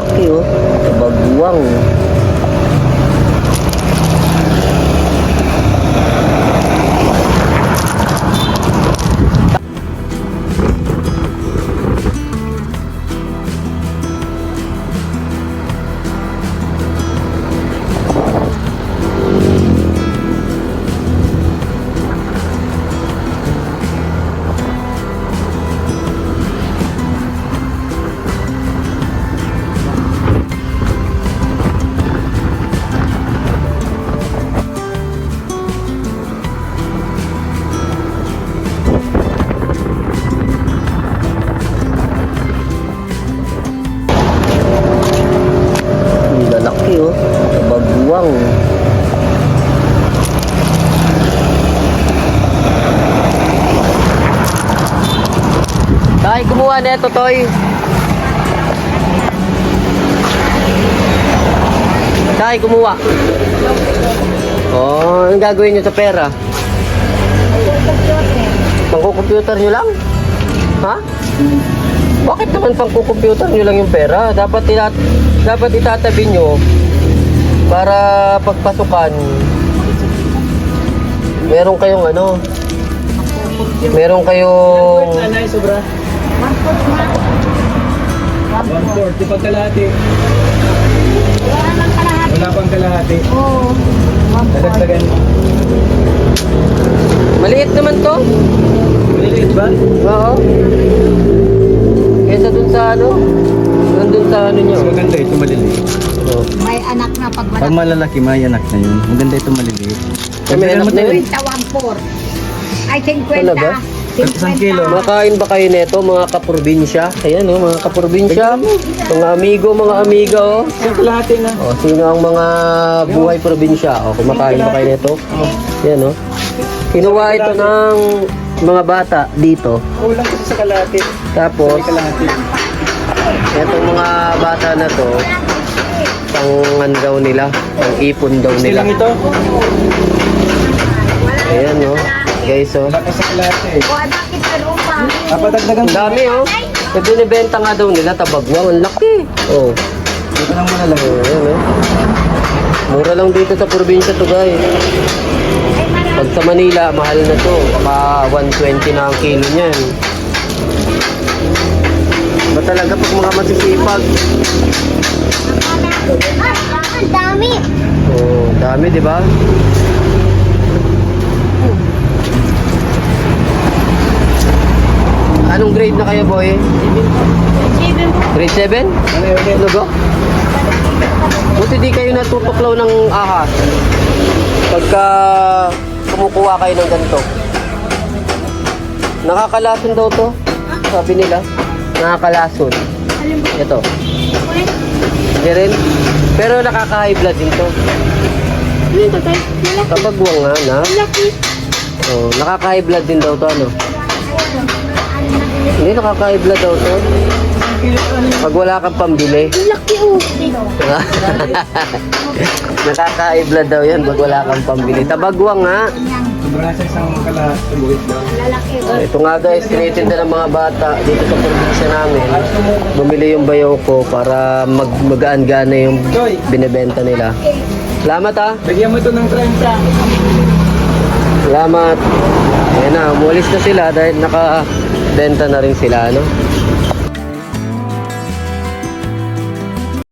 Lalaki oh. Bagwang. Na ito, Toy. Tay, kumuha. Oh, anong gagawin niyo sa pera? Pangko-computer niyo lang? Ha? Bakit naman pangko-computer niyo lang yung pera? Dapat ita dapat itatabi niyo para pagpasukan. Meron kayong ano? Meron kayong Nanay, sobra. One fourth. Di pag kalahati. Wala pang kalahati. Oo. Nadagdagan. Maliit naman to. Maliliit ba? Oo. Kesa dun sa ano? Nandun sa ano niyo. Mas maganda ito maliliit. Oh. May anak na pag Pag malalaki, may anak na yun. Maganda ito maliliit. May anak na yun. 50, 1 Ay, 50. Talaga? Isang kilo. Makain ba kayo nito mga kaprobinsya? Ayan oh, mga kaprobinsya. Mga amigo, mga amiga oh. Yung kalahati na. Oh, sino ang mga buhay probinsya? Oh, kumakain ba kayo nito? Yan oh. Kinuha ito ng mga bata dito. Kulang kasi sa kalahati. Tapos, itong mga bata na to, pang ano daw nila, pang ipon daw Gusto nila. lang ito. Ayan oh. Guys oh. Wala ka sa kalahati. O, bakit meron pa? Ang dami oh. Yung binibenta nga daw nila, tabagwang. Ang laki. Oh. Dito lang muna lang. Oh, ayan oh. Mura lang dito sa probinsya to guys. Pag sa Manila, mahal na to. Baka 120 na ang kilo niyan. Ba talaga pag mga masisipag? Ah, ang dami. Oh, dami, di ba? Anong grade na kayo, boy? Grade 7? Ano? Ano ba? Buti di kayo natutuklaw ng ahas. Pagka kumukuha kayo ng ganito. Nakakalason daw to. Sabi nila. Nakakalason. Ito. Hindi rin. Pero nakaka-high blood din to. Kabagwang nga na. Oh, nakaka-high blood din daw to ano. Hindi nakaka-high blood daw to. Pag wala kang pambili. Laki oh. Nakaka-high blood daw yan pag wala kang pambili. Tabagwang. Lalaki oh. Ito nga guys, tinitinda ng mga bata dito sa probinsya namin. Bumili yung bayaw ko para mag magaan-gana yung binebenta nila. Salamat ah. bigyan mo ito ng 30. Salamat. Ayan na, umulis na sila dahil nakabenta na rin sila, ano?